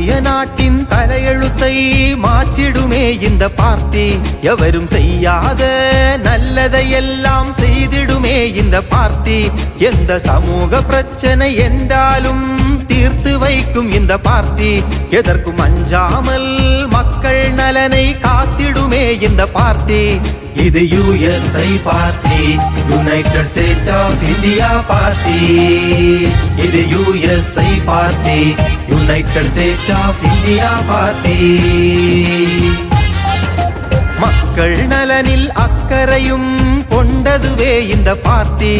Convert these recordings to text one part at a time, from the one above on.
இந்திய நாட்டின் தலையெழுத்தை மாற்றிடுமே இந்த பார்ட்டி. எவரும் செய்யாத நல்லதையெல்லாம் செய்திடுமே இந்த பார்ட்டி. எந்த சமூக பிரச்சனை என்றாலும் தீர்த்து வைக்கும் இந்த பார்த்தி எதற்கும் அஞ்சாமல் மக்கள் நலனை காத்திடுமே இந்த பார்த்தி இது USI Parthi United state of India பார்த்தி இது USI Parthi United state of India பார்த்தி மக்கள் நலனில் அக்கறையும் கொண்டதுவே இந்த பார்த்தி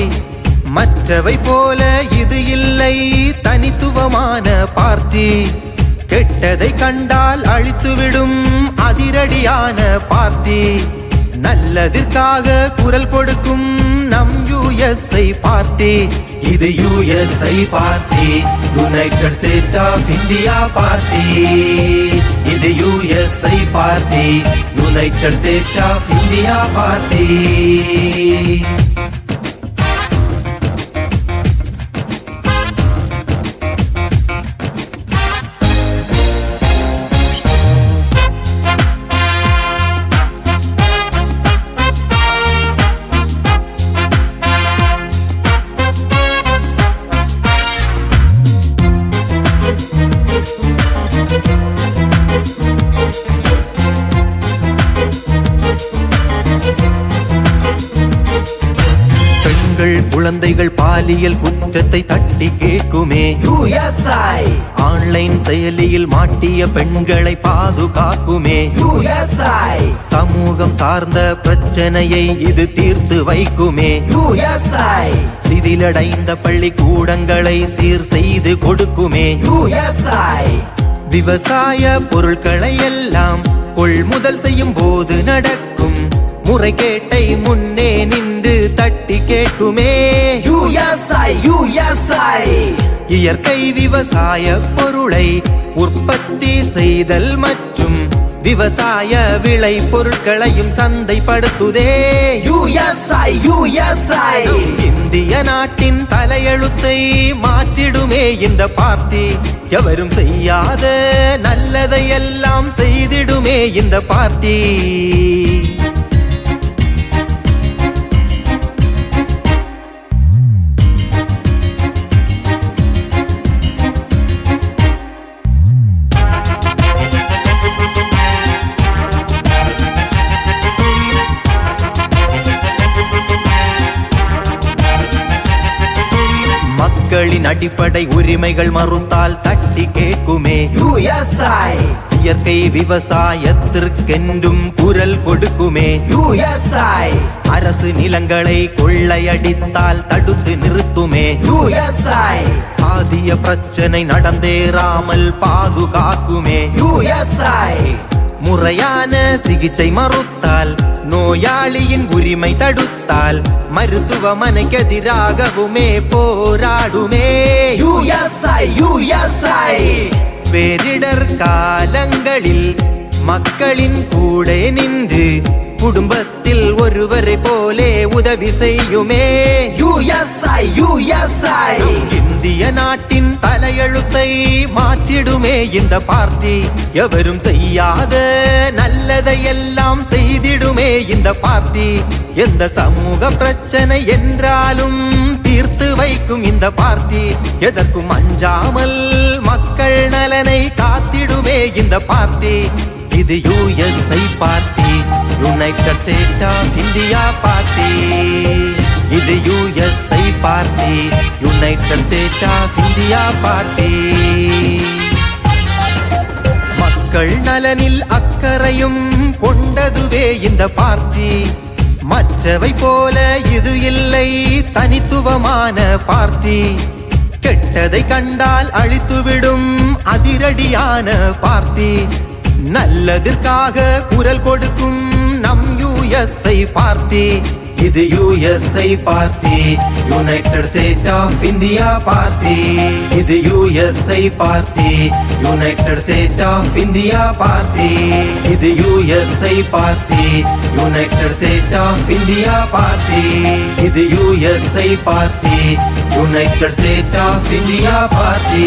மற்றவை போல இது இல்லை. தனித்துவமான பார்ட்டி கெட்டதை கண்டால் அழித்துவிடும் அதிரடியான பார்ட்டி நல்லதிற்காக குரல் கொடுக்கும் நம் யுஎஸ்ஐ பார்ட்டி இது USI party united state of India party இது USI party united state of India party குழந்தைகள் பாலியல் குற்றத்தை தட்டி கேட்குமே. ஆன்லைன் செயலியில் மாட்டிய பெண்களை பாதுகாக்குமே. சமூகம் சார்ந்த பிரச்சனையை இது தீர்த்து வைக்குமே. சிதிலடைந்த பள்ளிக்கூடங்களை சீர் செய்து கொடுக்குமே. விவசாய பொருட்களை எல்லாம் கொள்முதல் செய்யும் போது நடக்கும் முறைகேட்டை முன்னே நின்று தட்டி கேட்குமே USI, USI, இயற்கை விவசாய பொருளை உற்பத்தி செய்தல் மற்றும் விவசாய விளை பொருட்களையும் சந்தைப்படுத்துதே. USI, USI, இந்திய நாட்டின் தலையெழுத்தை மாற்றிடுமே இந்த பார்ட்டி. எவரும் செய்யாத நல்லதையெல்லாம் செய்திடுமே இந்த பார்ட்டி. மக்களின் அடிப்படை உரிமைகள் மறுத்தால் தட்டி கேட்குமே. USI, இயற்கை விவசாயத்திற்கென்றும் குரல் கொடுக்குமே. USI, அரசு நிலங்களை கொள்ளையடித்தால் தடுத்து நிறுத்துமே. USI, சாதிய பிரச்சனை நடந்தேறாமல் பாதுகாக்குமே. முறையான சிகிச்சை மறுத்தால் நோயாளியின் உரிமை தடுத்தால் மருத்துவமனைக்கு எதிராகவுமே போராடுமே USI, USI, பேரிடர் காலங்களில் மக்களின் கூட நின்று குடும்பத்தில் ஒருவரை போலே உதவி செய்யுமே. மாற்றிடுமே இந்த பார்த்தி. எவரும் செய்யாத நல்லதை எல்லாம் செய்திடுமே இந்த பார்த்தி. எந்த சமூக பிரச்சனை என்றாலும் தீர்த்து வைக்கும் இந்த பார்த்தி. எதற்கும் அஞ்சாமல் மக்கள் நலனை காத்திடுமே இந்த பார்த்தி. இது USI party. United state of India party இது USI party united state of India party மக்கள் நலனில் அக்கறையும் கொண்டதுவே இந்த பார்ட்டி மற்றவை போல இது இல்லை தனித்துவமான பார்ட்டி கெட்டதை கண்டால் அழித்துவிடும் அதிரடியான பார்ட்டி நல்லதற்காக குரல் கொடுக்கும் நம் யுஎஸ்ஐ பார்ட்டி இது USI party united state of India party இது USI party united state of India party இது USI party united state of India party இது USI party united state of India party